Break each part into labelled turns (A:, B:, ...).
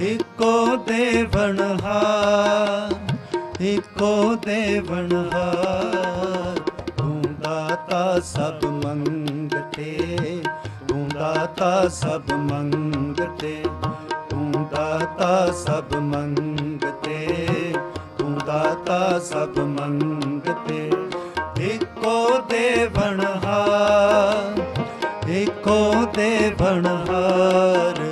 A: ਏਕੋ ਦੇਵਨਹਾਰ ਏਕੋ ਦੇਵਨਹਾਰ ਤੂੰ ਦਾਤਾ ਸਭ ਮੰਗਤੇ, ਤੂੰ ਦਾਤਾ ਸਭ ਮੰਗਤੇ, ਤੂੰ ਦਾਤਾ ਸਭ ਮੰਗਤੇ, ਤੂੰ ਦਾਤਾ ਸਭ ਮੰਗਤੇ। ਏਕੋ ਦੇਵਨਹਾਰ ਏਕੋ ਦੇਵਨਹਾਰ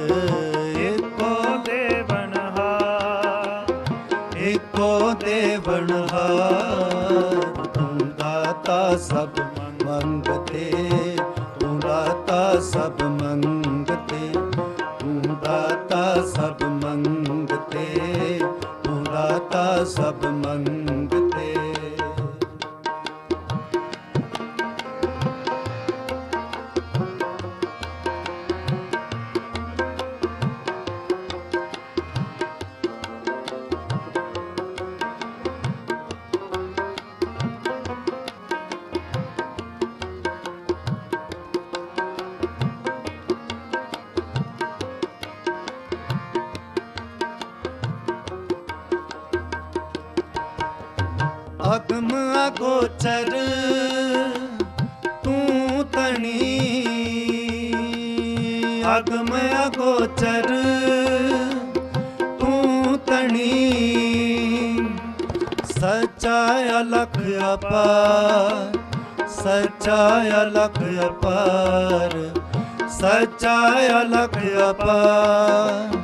A: ਦਾਤਾ ਸਭ ਮੰਗਤੇ ਤੂੰ ਦਾਤਾ ਸਭ ਅਗਮ ਅਗੋਚਰ, ਤੂੰ ਤਣੀ ਅਗਮ ਅਗੋਚਰ, ਤੂੰ ਤਣੀ ਸੱਚਾ ਅਲਖ ਅਪਾਰ, ਸੱਚਾ ਅਲਖ ਅਪਾਰ, ਸੱਚਾ ਅਲਖ ਅਪਾਰ,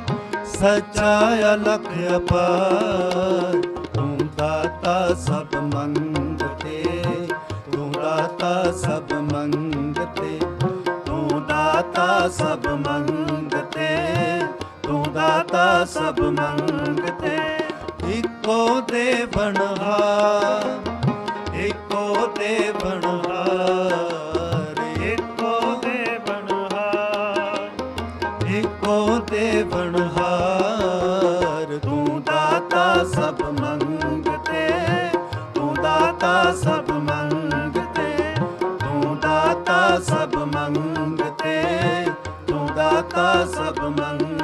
A: ਸੱਚਾ ਅਲਖ ਅਪਾਰ। ਸਭ ਮੰਗਤੇ, ਤੂੰ ਦਾਤਾ ਸਭ ਮੰਗਤੇ, ਤੂੰ ਦਾਤਾ ਸਭ ਮੰਗਤੇ, ਤੂੰ ਦਾਤਾ ਸਭ ਮੰਗਤੇ। ਇੱਕੋ ਦੇਵਨਹਾਰ ਇੱਕੋ ਦੇਵਨਹਾਰ ਸਭ ਮੰਗਤੇ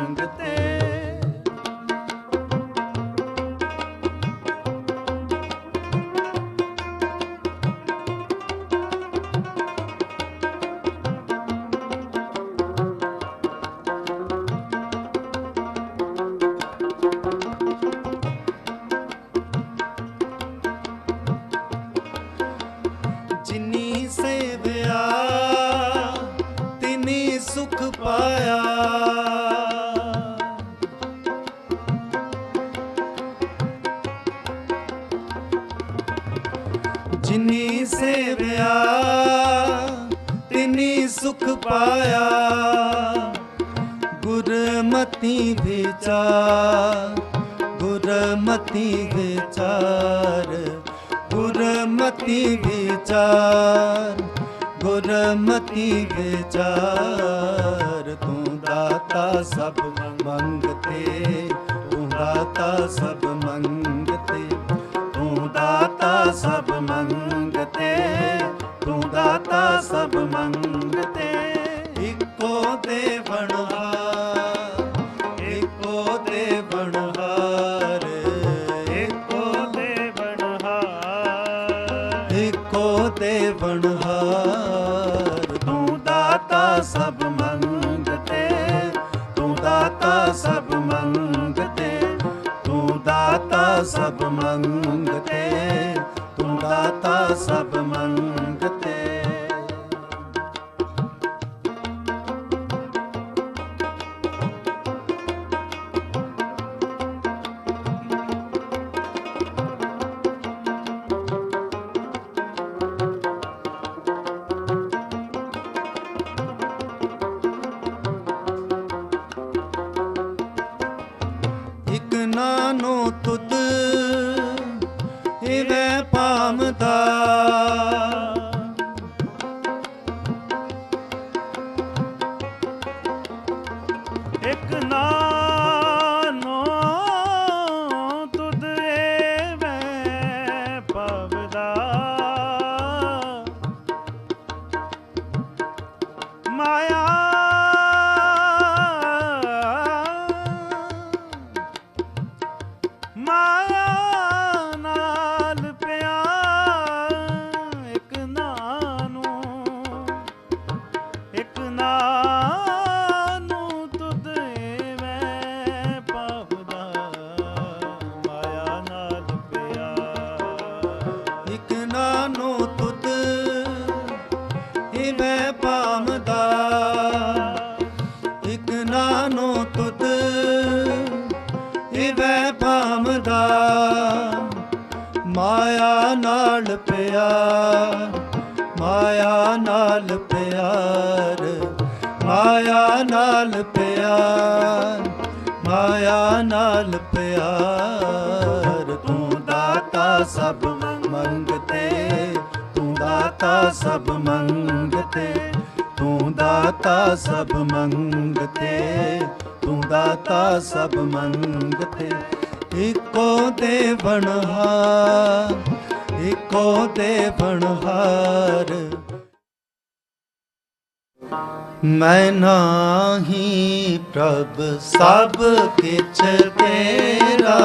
A: ਜਿਨੀ ਸੇਵਿਆ, ਤਿਨੀ ਸੁਖ ਪਾਇਆ। ਗੁਰਮਤੀ ਵਿਚਾਰ ਗੁਰਮਤੀ ਵਿਚਾਰ ਗੁਰਮਤੀ ਵਿਚਾਰ ਗੁਰਮਤੀ ਵਿਚਾਰ। ਤੂੰ ਦਾਤਾ ਸਭ ਮੰਗਤੇ, ਤੂੰ ਦਾਤਾ ਸਭ ਮੰਗਤੇ। ਤੂੰ ਦਾਤਾ ਸਭ ਮੰਗਤੇ ਤੂੰ ਦਾਤਾ ਸਭ ਮੰਗਤੇ। ਇੱਕੋ ਦੇਵਨਹਾਰ
B: ਮਾਇਆ
A: ਭਾਮਦਾ ਮਾਇਆ ਨਾਲ ਪਿਆਰ, ਮਾਇਆ ਨਾਲ ਪਿਆਰ, ਮਾਇਆ ਨਾਲ ਪਿਆਰ, ਮਾਇਆ ਨਾਲ ਪਿਆਰ। ਤੂੰ ਦਾਤਾ ਸਭ ਮੰਗਤੇ, ਤੂੰ ਦਾਤਾ ਸਭ ਮੰਗਤੇ, ਤੂੰ ਦਾਤਾ ਸਭ ਮੰਗਤੇ, ਤੂੰ ਦਾਤਾ ਸਭ ਮੰਗਤੇ। ਇੱਕੋ ਦੇ ਬਣਹਾਰ ਇੱਕੋ ਦੇ ਬਣਹਾਰ। ਮੈਂ ਨਾਹੀ ਪ੍ਰਭ ਸਭ ਕਿਛ ਤੇਰਾ।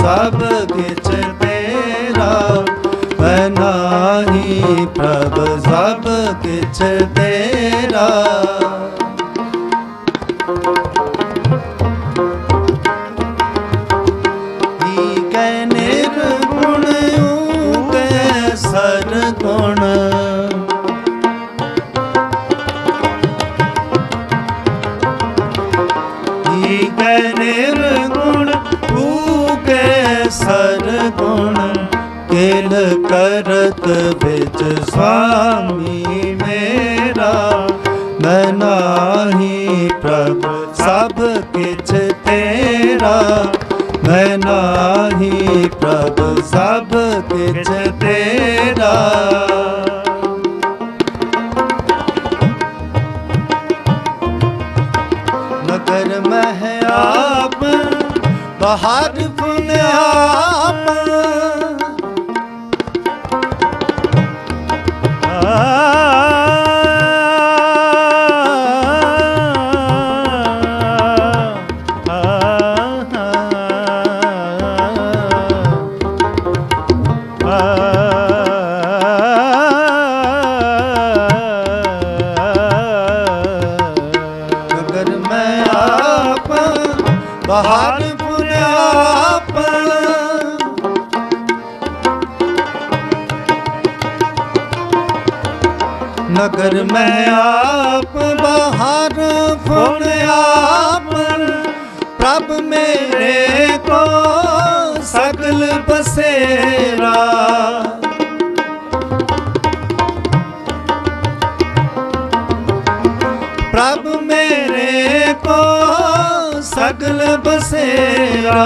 A: ਸਭ ਕਿਛ ਤੇਰਾ ਮੈਂ ਪ੍ਰਭ ਸਭ ਕਿਛ ਤੇਰਾ। ਬਾਹਰ ਪੁਨ ਨਗਰ ਮੈਂ ਆਪ ਬਾਹਰ ਪੁਨ ਆਪ ਪ੍ਰਭ ਮੇਰੇ ਕੋ ਸਗਲ ਬਸੇਰਾ। ਸਗਲ ਬਸੇਰਾ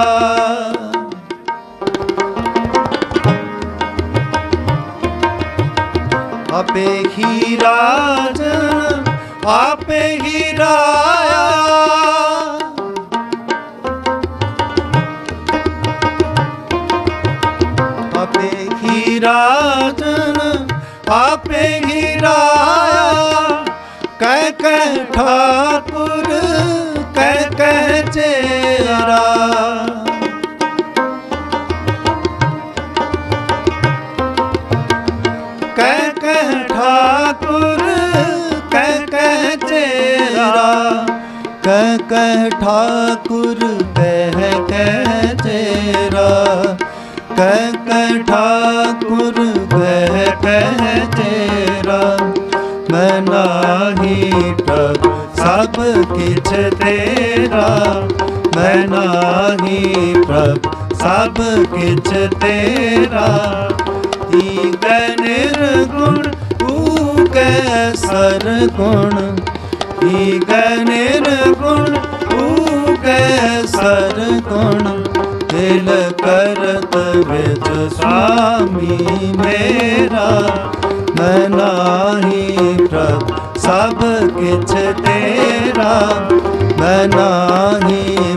A: ਆਪੇ ਹੀ ਰਾਜਨ ਆਪੇ ਹੀ ਰਾਇਆ ਆਪੇ ਹੀ ਰਾਜਨ ਆਪੇ ਹੀ ਰਾਇਆ ਕਹਿ ਕਹਿ ਠਾਕੁਰ ਚੇਰਾ ਕਹਿ ਕਹਿ ਠਾਕੁਰ, ਕਹਿ ਕਹਿ ਚੇਰਾ ਕਹਿ ਕਹਿ ਠਾਕੁਰ, ਕਹਿ ਕਹਿ ਚੇਰਾ ਕਹਿ ਕਹਿ ਠਾਕੁਰ ਸਭ ਕਿਛ ਤੇਰਾ, ਮੈਂ ਨਾਹੀ ਪ੍ਰਭ ਸਭ ਕਿਛ ਤੇਰਾ। ਈ ਕੈ ਨਿਰਗੁਣ ਤੂ ਕੈ ਸਰਗੁਣ। ਈ ਕੈ ਨਿਰਗੁਣ ਤੂ ਕੈ ਸਰਗੁਣ। ਦਿਲ ਕਰਤ ਵਿੱਚ ਸੁਆਮੀ ਮੇਰਾ, ਮੈਂ ਨਾਹੀ ਪ੍ਰਭ ਸਭ ਕਿਛ ਨਾਹੀ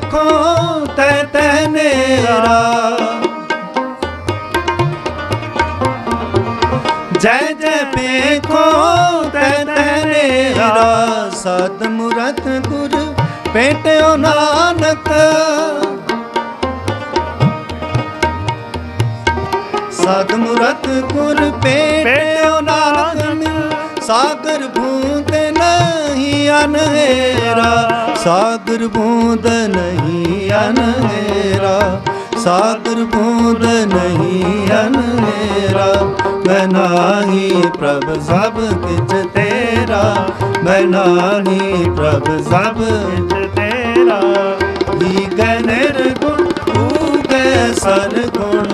A: ਪੇਖੋ ਤੈ ਤੈ ਨੇਰਾ। ਜੈ ਜੈ ਪੇਖੋ ਤੈ ਤੈ ਨੇਰਾ। ਸਦ ਮੁਰਤ ਗੁਰ ਪੇਟਿਓ ਨਾਨਕ। ਮੁਰਤ ਗੁਰ ਪੇਟਿਓ ਨਾਨਕ। ਸਾਗਰ ਨਹੀਂ ਅਨਹੇਰਾ, ਸਾਗਰ ਬੂੰਦ ਨਹੀਂ ਅਨਹੇਰਾ, ਸਾਗਰ ਬੂੰਦ ਨਹੀਂ ਅਨਹੇਰਾ, ਮੈਂ ਨਾਹੀ ਪ੍ਰਭ ਸਭ ਕਿਛ ਤੇਰਾ, ਮੈਂ ਨਾਹੀ ਪ੍ਰਭ ਸਭ
B: ਵਿੱਚ ਤੇਰਾ।
A: ਈਗੈ ਨਿਰਗੁਣ, ਊਗੈ ਸਰਗੁਣ,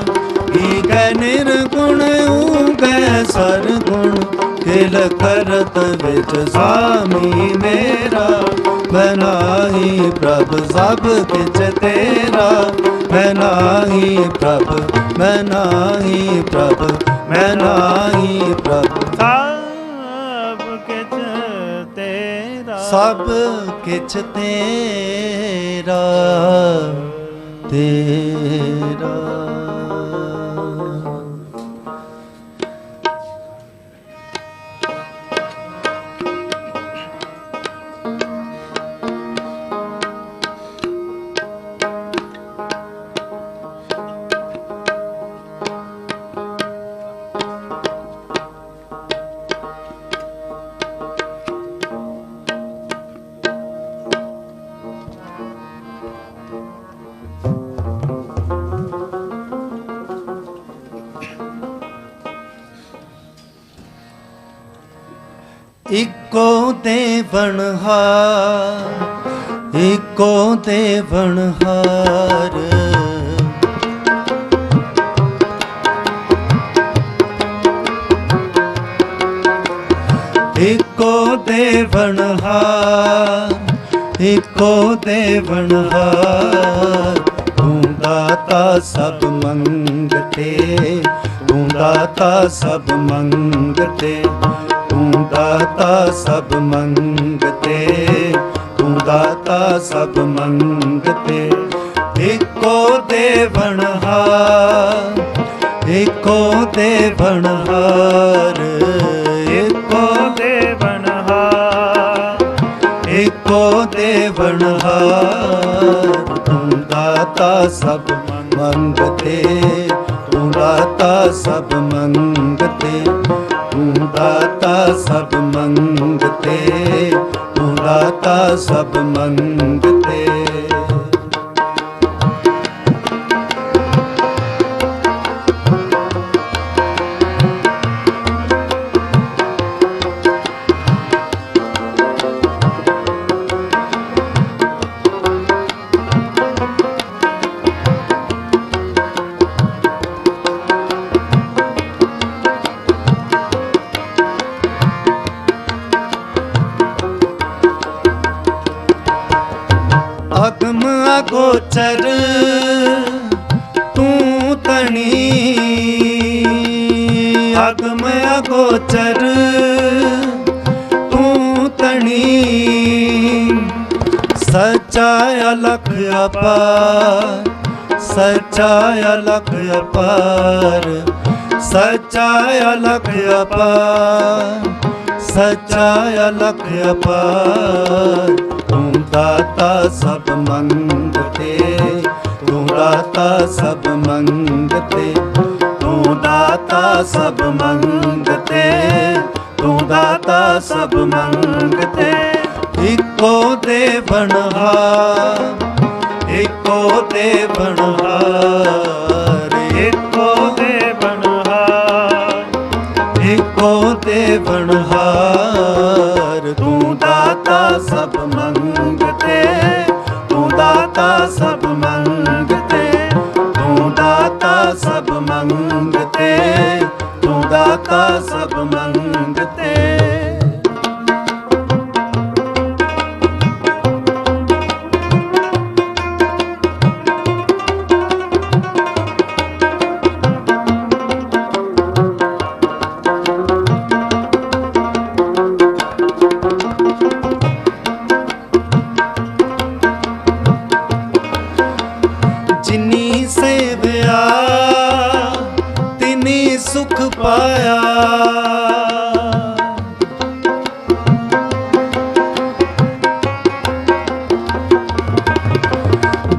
A: ਈਗੈ ਨਿਰਗੁਣ, ਊਗੈ ਸਰਗੁਣ ਕਿਲ ਕਰਤ ਵਿੱਚ ਸਾਮੀ ਮੇਰਾ ਬਨਾਹੀ ਪ੍ਰਭ ਸਭ ਕਿਛ ਤੇਰਾ। ਮੈਂ ਨਾਹੀ ਪ੍ਰਭ ਮੈਂ ਨਾਹੀ ਪ੍ਰਭ ਮੈਂ ਨਾਹੀ ਪ੍ਰਭ।
B: ਸਭ ਕਿਛ ਤੇਰਾ।
A: ਸਭ ਕਿਛ ਤੇਰਾ ਤੇਰਾ। ਇੱਕੋ ਬਣਹਾਰ ਇੱਕੋ ਦੇਵਨਹਾਰ ਇੱਕੋ ਦੇਵਨਹਾਰ ਇੱਕੋ ਦੇਵਨਹਾਰ ਤੂੰ ਦਾਤਾ ਸਭ ਮੰਗਤੇ ਤੂੰ ਦਾਤਾ ਸਭ ਮੰਗਤੇ। ਤੂੰ ਦਾਤਾ ਸਭ ਮੰਗਤੇ, ਤੂੰ ਦਾਤਾ ਸਭ ਮੰਗਤੇ। ਇੱਕੋ ਦੇਵਨਹਾਰ ਇੱਕੋ ਦੇਵਨਹਾਰ ਇੱਕੋ
B: ਦੇਵਨਹਾਰ
A: ਇੱਕੋ ਦੇਵਨਹਾਰ ਤੂੰ ਦਾਤਾ ਸਭ ਮੰਗਤੇ, ਤੂੰ ਦਾਤਾ ਸਭ ਮੰਗਤੇ। ਤੂੰ ਦਾਤਾ ਸਭ ਮੰਗਤੇ ਤੂੰ ਦਾਤਾ ਸਭ ਮੰਗਤੇ। ਅਗਮ ਤੂੰ ਤਣੀ ਅਗਮ ਅਗੋਚਰ ਤੂੰ ਤਣੀ ਸੱਚਾ ਅਲਖ ਅਪਾਰ ਸੱਚਾ ਅਲਖ ਅਪਾਰ ਸੱਚਾ ਅਲਖ ਅਪਾਰ ਸੱਚਾ ਅਲਖ ਅਪਾਰ ਤੂੰ ਦਾਤਾ ਸਭ ਮੰਗਤੇ ਤੂੰ ਦਾਤਾ ਸਭ ਮੰਗਤੇ ਤੂੰ ਦਾਤਾ ਸਭ ਮੰਗਤੇ ਤੂੰ ਦਾਤਾ ਸਭ ਮੰਗਤੇ। ਇੱਕੋ ਦੇਵਨਹਾਰ ਇੱਕੋ ਦੇਵਨਹਾਰ ਇੱਕੋ
B: ਦੇਵਨਹਾਰ
A: ਏਕੋ ਦੇਵਨਹਾਰ ਤੂੰ ਦਾਤਾ ਸਭ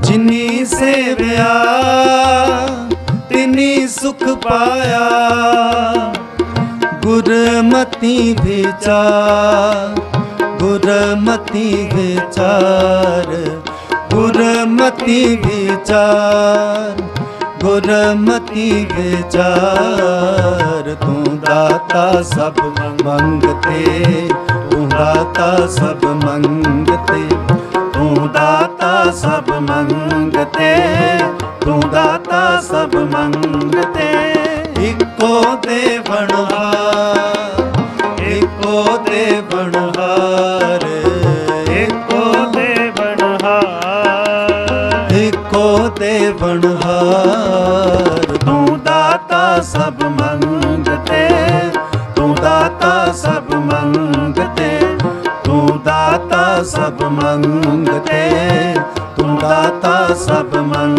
A: ਜਿਨੀ ਸੇਵਿਆ, ਤਿਨੀ ਸੁਖ ਪਾਇਆ। ਗੁਰਮਤੀ ਵਿਚਾਰ ਗੁਰਮਤੀ ਵਿਚਾਰ ਗੁਰਮਤੀ ਵਿਚਾਰ ਗੁਰਮਤੀ ਵਿਚਾਰ। ਤੂੰ ਦਾਤਾ ਸਭ ਮੰਗਤੇ, ਤੂੰ ਦਾਤਾ ਸਭ ਮੰਗਤੇ। ਸਭ ਮੰਗਤੇ, ਤੂੰ ਦਾਤਾ ਸਭ ਮੰਗਤੇ। ਇੱਕੋ ਦੇਵਨਹਾਰ ਇੱਕੋ ਦੇਵਨਹਾਰ ਇੱਕੋ
B: ਬਣਹਾਰ
A: ਇੱਕੋ ਦੇਵਨਹਾਰ ਤੂੰ ਦਾਤਾ ਸਭ ਮੰਗਤੇ, ਤੂੰ ਦਾਤਾ ਸਭ ਮੰਗਤੇ, ਤੂੰ ਦਾਤਾ ਸਭ ਮੰਗਤੇ। ਦਾਤਾ ਸਭ ਮੰਗਤੇ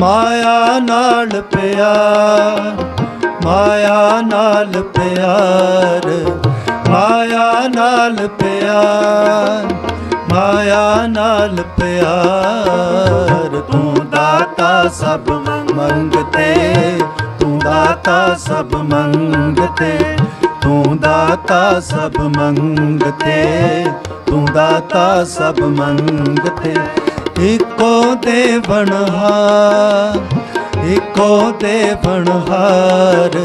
B: ਮਾਇਆ ਨਾਲ
A: ਪਿਆਰ, ਮਾਇਆ ਨਾਲ ਪਿਆਰ, ਮਾਇਆ ਨਾਲ ਪਿਆਰ, ਮਾਇਆ ਨਾਲ ਪਿਆਰ। ਤੂੰ ਦਾਤਾ ਸਭ ਮੰਗਤੇ, ਤੂੰ ਦਾਤਾ ਸਭ ਮੰਗਤੇ, ਤੂੰ ਦਾਤਾ ਸਭ ਮੰਗਤੇ, ਤੂੰ ਦਾਤਾ ਸਭ ਮੰਗਤੇ। ਇੱਕੋ ਤੇ ਦੇਵਨਹਾਰ ਇੱਕੋ ਤੇ ਦੇਵਨਹਾਰ